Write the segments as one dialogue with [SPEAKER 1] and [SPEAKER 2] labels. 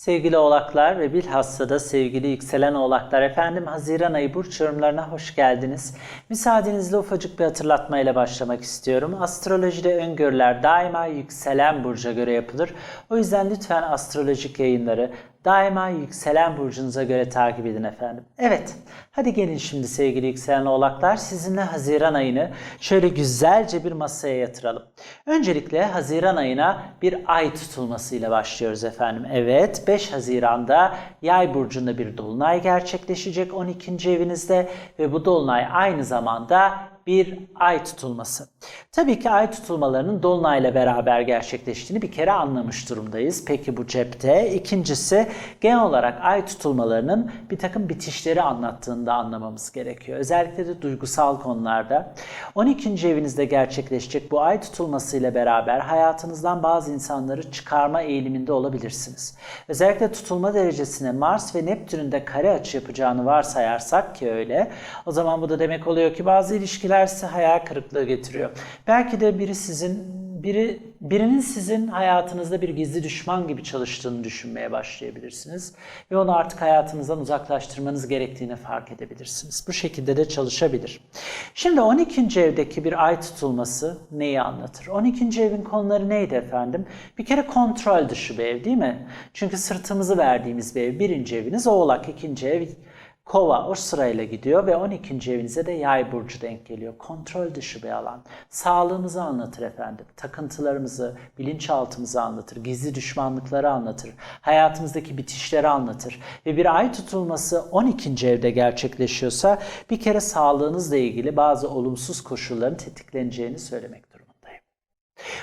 [SPEAKER 1] Sevgili oğlaklar ve bilhassa da sevgili yükselen oğlaklar efendim Haziran ayı burç yorumlarına hoş geldiniz. Müsaadenizle ufacık bir hatırlatmayla başlamak istiyorum. Astrolojide öngörüler daima yükselen burca göre yapılır. O yüzden lütfen astrolojik yayınları daima yükselen burcunuza göre takip edin efendim. Evet, hadi gelin şimdi sevgili yükselen oğlaklar sizinle Haziran ayını şöyle güzelce bir masaya yatıralım. Öncelikle Haziran ayına bir ay tutulmasıyla başlıyoruz efendim. Evet, 5 Haziran'da Yay burcunda bir dolunay gerçekleşecek 12. evinizde ve bu dolunay aynı zamanda bir ay tutulması. Tabii ki ay tutulmalarının dolunayla beraber gerçekleştiğini bir kere anlamış durumdayız. Peki bu cepte. İkincisi genel olarak ay tutulmalarının bir takım bitişleri anlattığını da anlamamız gerekiyor. Özellikle de duygusal konularda. 12. evinizde gerçekleşecek bu ay tutulmasıyla beraber hayatınızdan bazı insanları çıkarma eğiliminde olabilirsiniz. Özellikle tutulma derecesine Mars ve Neptün'ün de kare açı yapacağını varsayarsak ki öyle. O zaman bu da demek oluyor ki bazı ilişkiler size hayal kırıklığı getiriyor. Belki de biri sizin biri birinin sizin hayatınızda bir gizli düşman gibi çalıştığını düşünmeye başlayabilirsiniz ve onu artık hayatınızdan uzaklaştırmanız gerektiğini fark edebilirsiniz. Bu şekilde de çalışabilir. Şimdi 12. evdeki bir ay tutulması neyi anlatır? 12. evin konuları neydi efendim? Bir kere kontrol dışı bir ev değil mi? Çünkü sırtımızı verdiğimiz bir ev. Birinci eviniz oğlak, ikinci ev Kova o sırayla gidiyor ve 12. evinize de yay burcu denk geliyor. Kontrol dışı bir alan. Sağlığımızı anlatır efendim. Takıntılarımızı, bilinçaltımızı anlatır. Gizli düşmanlıkları anlatır. Hayatımızdaki bitişleri anlatır. Ve bir ay tutulması 12. evde gerçekleşiyorsa bir kere sağlığınızla ilgili bazı olumsuz koşulların tetikleneceğini söylemek.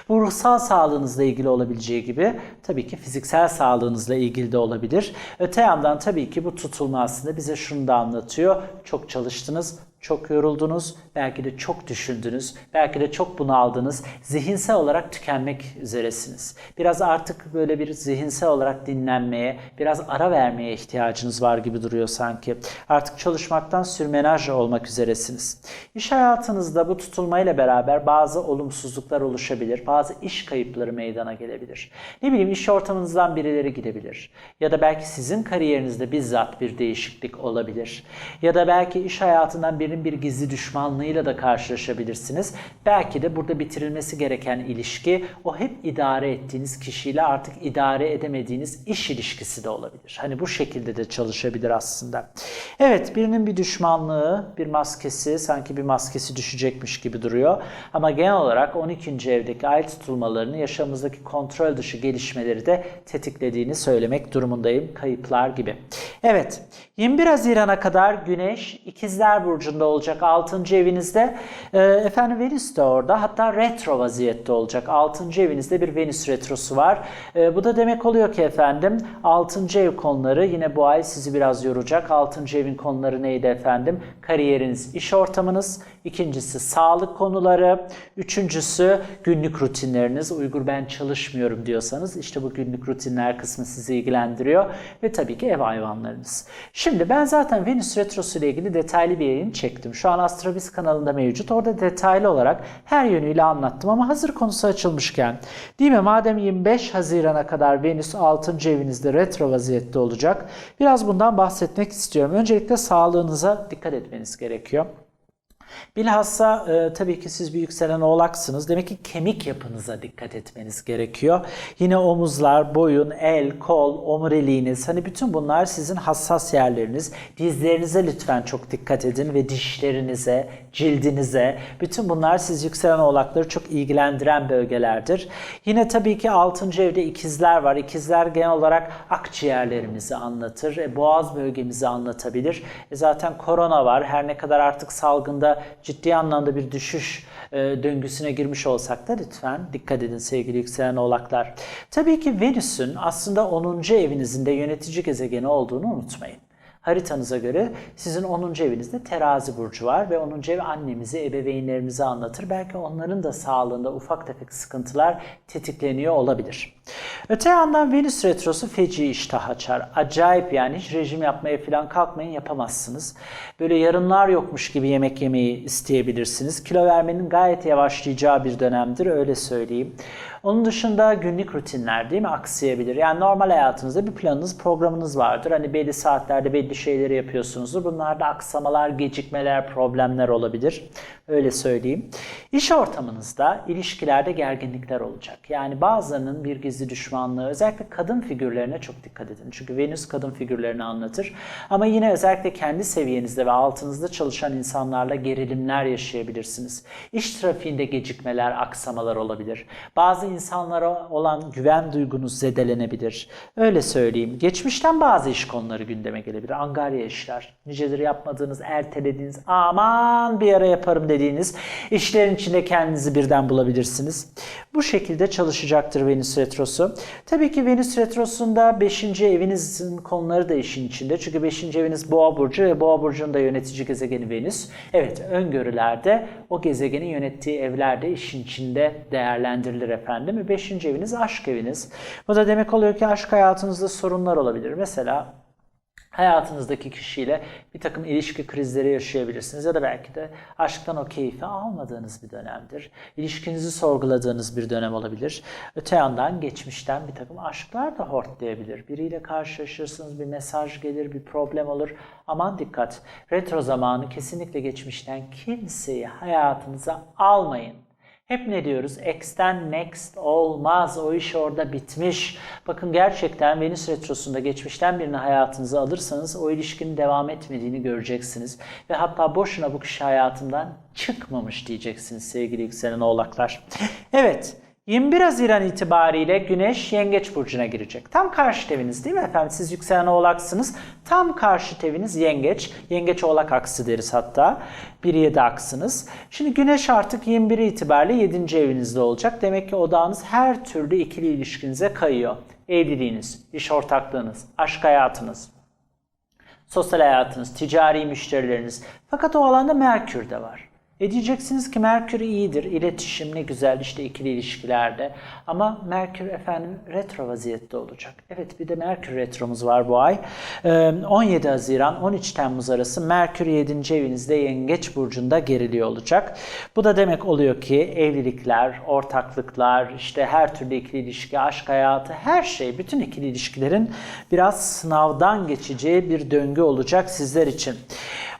[SPEAKER 1] Bu ruhsal sağlığınızla ilgili olabileceği gibi tabii ki fiziksel sağlığınızla ilgili de olabilir. Öte yandan tabii ki bu tutulma aslında bize şunu da anlatıyor. Çok çalıştınız, çok yoruldunuz, belki de çok düşündünüz, belki de çok bunaldınız. Zihinsel olarak tükenmek üzeresiniz. Biraz artık böyle bir zihinsel olarak dinlenmeye, biraz ara vermeye ihtiyacınız var gibi duruyor sanki. Artık çalışmaktan sürmenaj olmak üzeresiniz. İş hayatınızda bu tutulmayla beraber bazı olumsuzluklar oluşabilir. Bazı iş kayıpları meydana gelebilir. Ne bileyim iş ortamınızdan birileri gidebilir. Ya da belki sizin kariyerinizde bizzat bir değişiklik olabilir. Ya da belki iş hayatından birinin bir gizli düşmanlığıyla da karşılaşabilirsiniz. Belki de burada bitirilmesi gereken ilişki o hep idare ettiğiniz kişiyle artık idare edemediğiniz iş ilişkisi de olabilir. Hani bu şekilde de çalışabilir aslında. Evet birinin bir düşmanlığı, bir maskesi, sanki bir maskesi düşecekmiş gibi duruyor. Ama genel olarak 12. evdeki ay tutulmalarını yaşamımızdaki kontrol dışı gelişmeleri de tetiklediğini söylemek durumundayım. Kayıplar gibi. Evet 21 Haziran'a kadar Güneş İkizler Burcu'nda olacak 6. evinizde. E, efendim Venüs de orada hatta retro vaziyette olacak. 6. evinizde bir Venüs retrosu var. E, bu da demek oluyor ki efendim 6. ev konuları yine bu ay sizi biraz yoracak. 6. evin konuları neydi efendim? Kariyeriniz, iş ortamınız. İkincisi sağlık konuları. Üçüncüsü günlük rutinleriniz. Uygur ben çalışmıyorum diyorsanız işte bu günlük rutinler kısmı sizi ilgilendiriyor. Ve tabii ki ev hayvanlarınız. Şimdi ben zaten Venüs Retrosu ile ilgili detaylı bir yayın çektim. Şu an Astrobiz kanalında mevcut. Orada detaylı olarak her yönüyle anlattım ama hazır konusu açılmışken değil mi? Madem 25 Haziran'a kadar Venüs 6. evinizde retro vaziyette olacak. Biraz bundan bahsetmek istiyorum. Öncelikle sağlığınıza dikkat etmeniz gerekiyor. Bilhassa e, tabii ki siz bir yükselen oğlaksınız. Demek ki kemik yapınıza dikkat etmeniz gerekiyor. Yine omuzlar, boyun, el, kol, omuriliğiniz hani bütün bunlar sizin hassas yerleriniz. Dizlerinize lütfen çok dikkat edin ve dişlerinize, cildinize. Bütün bunlar siz yükselen oğlakları çok ilgilendiren bölgelerdir. Yine tabii ki 6. evde ikizler var. İkizler genel olarak akciğerlerimizi anlatır. E, boğaz bölgemizi anlatabilir. E, zaten korona var. Her ne kadar artık salgında ciddi anlamda bir düşüş e, döngüsüne girmiş olsak da lütfen dikkat edin sevgili yükselen oğlaklar. Tabii ki Venüs'ün aslında 10. evinizin de yönetici gezegeni olduğunu unutmayın. Haritanıza göre sizin 10. evinizde terazi burcu var ve 10. ev annemizi, ebeveynlerimizi anlatır. Belki onların da sağlığında ufak tefek sıkıntılar tetikleniyor olabilir. Öte yandan Venüs Retrosu feci iştah açar. Acayip yani hiç rejim yapmaya falan kalkmayın yapamazsınız. Böyle yarınlar yokmuş gibi yemek yemeyi isteyebilirsiniz. Kilo vermenin gayet yavaşlayacağı bir dönemdir öyle söyleyeyim. Onun dışında günlük rutinler değil mi aksayabilir. Yani normal hayatınızda bir planınız, programınız vardır. Hani belli saatlerde belli şeyleri yapıyorsunuzdur. Bunlarda aksamalar, gecikmeler, problemler olabilir. Öyle söyleyeyim. İş ortamınızda, ilişkilerde gerginlikler olacak. Yani bazılarının bir gizli düşmanlığı, özellikle kadın figürlerine çok dikkat edin. Çünkü Venüs kadın figürlerini anlatır. Ama yine özellikle kendi seviyenizde ve altınızda çalışan insanlarla gerilimler yaşayabilirsiniz. İş trafiğinde gecikmeler, aksamalar olabilir. Bazı insanlara olan güven duygunuz zedelenebilir. Öyle söyleyeyim. Geçmişten bazı iş konuları gündeme gelebilir. Angarya işler. Nicedir yapmadığınız, ertelediğiniz, aman bir ara yaparım dediğiniz işlerin içinde kendinizi birden bulabilirsiniz. Bu şekilde çalışacaktır Venüs Retrosu. Tabii ki Venüs Retrosu'nda 5. evinizin konuları da işin içinde. Çünkü 5. eviniz Boğa Burcu ve Boğa Burcu'nun da yönetici gezegeni Venüs. Evet öngörülerde o gezegenin yönettiği evlerde işin içinde değerlendirilir efendim. Ve 5. eviniz aşk eviniz. Bu da demek oluyor ki aşk hayatınızda sorunlar olabilir. Mesela hayatınızdaki kişiyle bir takım ilişki krizleri yaşayabilirsiniz ya da belki de aşktan o keyfi almadığınız bir dönemdir. İlişkinizi sorguladığınız bir dönem olabilir. Öte yandan geçmişten bir takım aşklar da hortlayabilir. Biriyle karşılaşırsınız, bir mesaj gelir, bir problem olur. Aman dikkat, retro zamanı kesinlikle geçmişten kimseyi hayatınıza almayın. Hep ne diyoruz? X'ten next olmaz. O iş orada bitmiş. Bakın gerçekten Venüs Retrosu'nda geçmişten birini hayatınıza alırsanız o ilişkinin devam etmediğini göreceksiniz. Ve hatta boşuna bu kişi hayatından çıkmamış diyeceksiniz sevgili yükselen oğlaklar. Evet. 21 Haziran itibariyle Güneş Yengeç Burcu'na girecek. Tam karşı eviniz değil mi efendim? Siz yükselen oğlaksınız. Tam karşı eviniz Yengeç. Yengeç oğlak aksı deriz hatta. 1-7 aksınız. Şimdi Güneş artık 21 itibariyle 7. evinizde olacak. Demek ki odağınız her türlü ikili ilişkinize kayıyor. Evliliğiniz, iş ortaklığınız, aşk hayatınız, sosyal hayatınız, ticari müşterileriniz. Fakat o alanda Merkür de var. E diyeceksiniz ki Merkür iyidir, iletişim ne güzel işte ikili ilişkilerde. Ama Merkür efendim retro vaziyette olacak. Evet bir de Merkür retromuz var bu ay. 17 Haziran 13 Temmuz arası Merkür 7. evinizde Yengeç Burcu'nda geriliyor olacak. Bu da demek oluyor ki evlilikler, ortaklıklar, işte her türlü ikili ilişki, aşk hayatı, her şey, bütün ikili ilişkilerin biraz sınavdan geçeceği bir döngü olacak sizler için.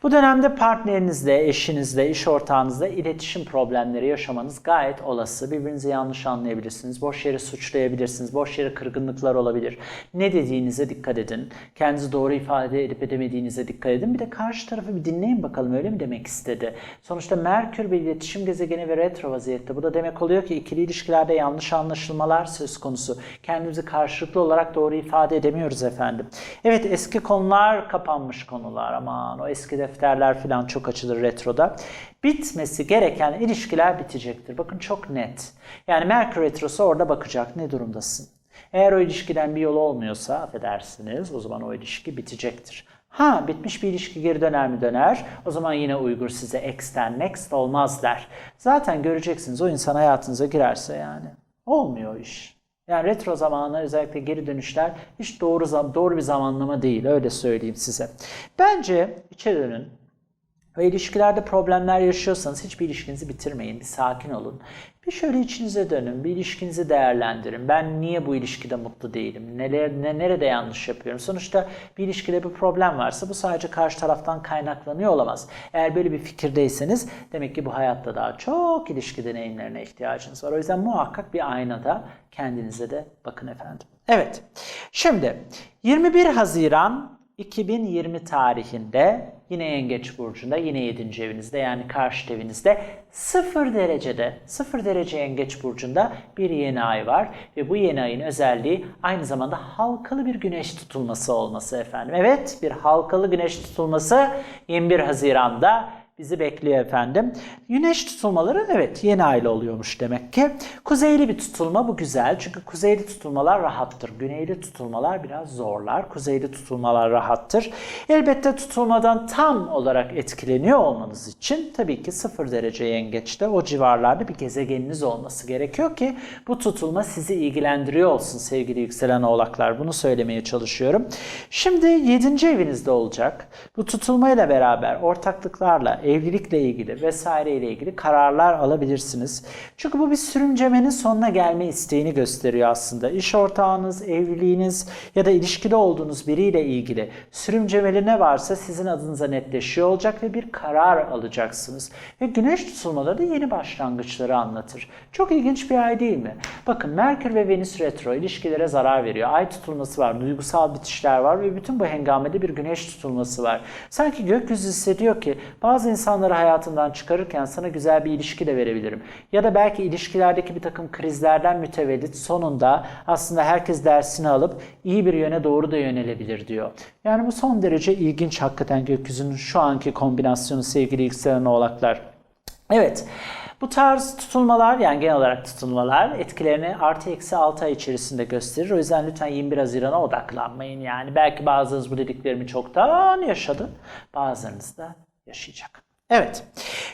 [SPEAKER 1] Bu dönemde partnerinizle, eşinizle, iş ortağınızla iletişim problemleri yaşamanız gayet olası. Birbirinizi yanlış anlayabilirsiniz. Boş yere suçlayabilirsiniz. Boş yere kırgınlıklar olabilir. Ne dediğinize dikkat edin. Kendinizi doğru ifade edip edemediğinize dikkat edin. Bir de karşı tarafı bir dinleyin bakalım öyle mi demek istedi. Sonuçta Merkür bir iletişim gezegeni ve retro vaziyette. Bu da demek oluyor ki ikili ilişkilerde yanlış anlaşılmalar söz konusu. Kendimizi karşılıklı olarak doğru ifade edemiyoruz efendim. Evet eski konular kapanmış konular. Aman o eski defterler falan çok açılır retroda. Bitmesi gereken ilişkiler bitecektir. Bakın çok net. Yani Merkür Retrosu orada bakacak ne durumdasın. Eğer o ilişkiden bir yol olmuyorsa affedersiniz o zaman o ilişki bitecektir. Ha bitmiş bir ilişki geri döner mi döner? O zaman yine Uygur size ex'ten next olmaz der. Zaten göreceksiniz o insan hayatınıza girerse yani. Olmuyor iş. Yani retro zamanı özellikle geri dönüşler hiç doğru doğru bir zamanlama değil öyle söyleyeyim size. Bence içe dönün ve ilişkilerde problemler yaşıyorsanız hiçbir ilişkinizi bitirmeyin. Bir sakin olun. Bir şöyle içinize dönün, bir ilişkinizi değerlendirin. Ben niye bu ilişkide mutlu değilim? Neler, ne, nerede yanlış yapıyorum? Sonuçta bir ilişkide bir problem varsa bu sadece karşı taraftan kaynaklanıyor olamaz. Eğer böyle bir fikirdeyseniz demek ki bu hayatta daha çok ilişki deneyimlerine ihtiyacınız var. O yüzden muhakkak bir aynada kendinize de bakın efendim. Evet, şimdi 21 Haziran 2020 tarihinde yine Yengeç Burcu'nda, yine 7. evinizde yani karşı evinizde 0 derecede, 0 derece Yengeç Burcu'nda bir yeni ay var. Ve bu yeni ayın özelliği aynı zamanda halkalı bir güneş tutulması olması efendim. Evet bir halkalı güneş tutulması 21 Haziran'da bizi bekliyor efendim. Güneş tutulmaları evet yeni ayla oluyormuş demek ki. Kuzeyli bir tutulma bu güzel. Çünkü kuzeyli tutulmalar rahattır. Güneyli tutulmalar biraz zorlar. Kuzeyli tutulmalar rahattır. Elbette tutulmadan tam olarak etkileniyor olmanız için tabii ki 0 derece yengeçte o civarlarda bir gezegeniniz olması gerekiyor ki bu tutulma sizi ilgilendiriyor olsun sevgili yükselen oğlaklar. Bunu söylemeye çalışıyorum. Şimdi 7. evinizde olacak. Bu tutulmayla beraber ortaklıklarla, evlilikle ilgili vesaire ile ilgili kararlar alabilirsiniz. Çünkü bu bir sürümcemenin sonuna gelme isteğini gösteriyor aslında. İş ortağınız, evliliğiniz ya da ilişkide olduğunuz biriyle ilgili sürümcemeli ne varsa sizin adınıza netleşiyor olacak ve bir karar alacaksınız. Ve güneş tutulmaları da yeni başlangıçları anlatır. Çok ilginç bir ay değil mi? Bakın Merkür ve Venüs retro ilişkilere zarar veriyor. Ay tutulması var, duygusal bitişler var ve bütün bu hengamede bir güneş tutulması var. Sanki gökyüzü hissediyor ki bazı insanları hayatından çıkarırken sana güzel bir ilişki de verebilirim. Ya da belki ilişkilerdeki bir takım krizlerden mütevellit sonunda aslında herkes dersini alıp iyi bir yöne doğru da yönelebilir diyor. Yani bu son derece ilginç hakikaten gökyüzünün şu anki kombinasyonu sevgili yükselen oğlaklar. Evet. Bu tarz tutulmalar yani genel olarak tutulmalar etkilerini artı eksi 6 ay içerisinde gösterir. O yüzden lütfen 21 Haziran'a odaklanmayın. Yani belki bazınız bu dediklerimi çoktan yaşadı. Bazılarınız da yaşayacak. Evet.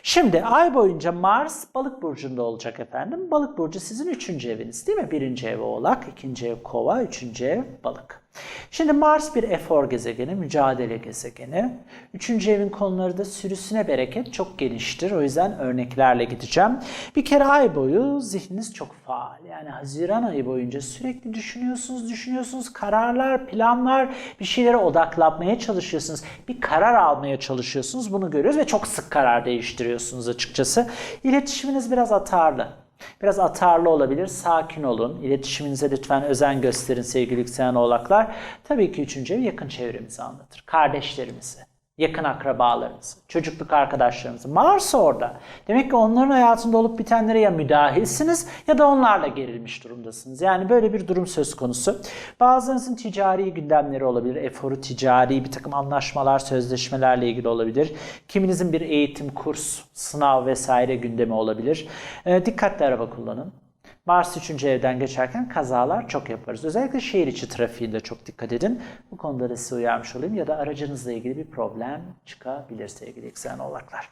[SPEAKER 1] Şimdi ay boyunca Mars balık burcunda olacak efendim. Balık burcu sizin üçüncü eviniz değil mi? Birinci ev oğlak, ikinci ev kova, üçüncü ev balık. Şimdi Mars bir efor gezegeni, mücadele gezegeni. Üçüncü evin konuları da sürüsüne bereket çok geniştir. O yüzden örneklerle gideceğim. Bir kere ay boyu zihniniz çok faal. Yani Haziran ayı boyunca sürekli düşünüyorsunuz, düşünüyorsunuz. Kararlar, planlar, bir şeylere odaklanmaya çalışıyorsunuz. Bir karar almaya çalışıyorsunuz. Bunu görüyoruz ve çok sık karar değiştiriyorsunuz açıkçası. İletişiminiz biraz atarlı. Biraz atarlı olabilir. Sakin olun. İletişiminize lütfen özen gösterin sevgili yükselen oğlaklar. Tabii ki üçüncü ev yakın çevremizi anlatır. Kardeşlerimizi, yakın akrabalarımızı, çocukluk arkadaşlarımızı. Mars orada. Demek ki onların hayatında olup bitenlere ya müdahilsiniz ya da onlarla gerilmiş durumdasınız. Yani böyle bir durum söz konusu. Bazılarınızın ticari gündemleri olabilir. Eforu ticari bir takım anlaşmalar, sözleşmelerle ilgili olabilir. Kiminizin bir eğitim, kurs, sınav vesaire gündemi olabilir. E, dikkatli araba kullanın. Mars 3. evden geçerken kazalar çok yaparız. Özellikle şehir içi trafiğinde çok dikkat edin. Bu konuda da size uyarmış olayım. Ya da aracınızla ilgili bir problem çıkabilir sevgili yükselen oğlaklar.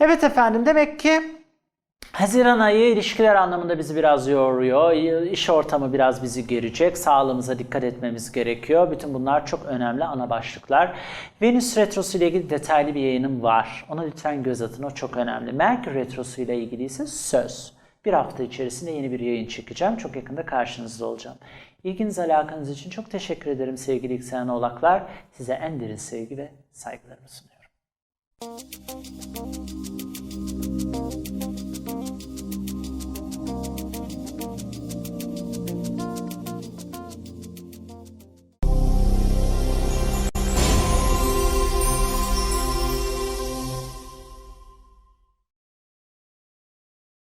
[SPEAKER 1] Evet efendim demek ki Haziran ayı ilişkiler anlamında bizi biraz yoruyor. İş ortamı biraz bizi gerecek. Sağlığımıza dikkat etmemiz gerekiyor. Bütün bunlar çok önemli ana başlıklar. Venüs retrosu ile ilgili detaylı bir yayınım var. Ona lütfen göz atın. O çok önemli. Merkür retrosu ile ilgili ise söz. Bir hafta içerisinde yeni bir yayın çekeceğim. Çok yakında karşınızda olacağım. İlginiz alakanız için çok teşekkür ederim sevgili yükselen oğlaklar. Size en derin sevgi ve saygılarımı sunuyorum. Müzik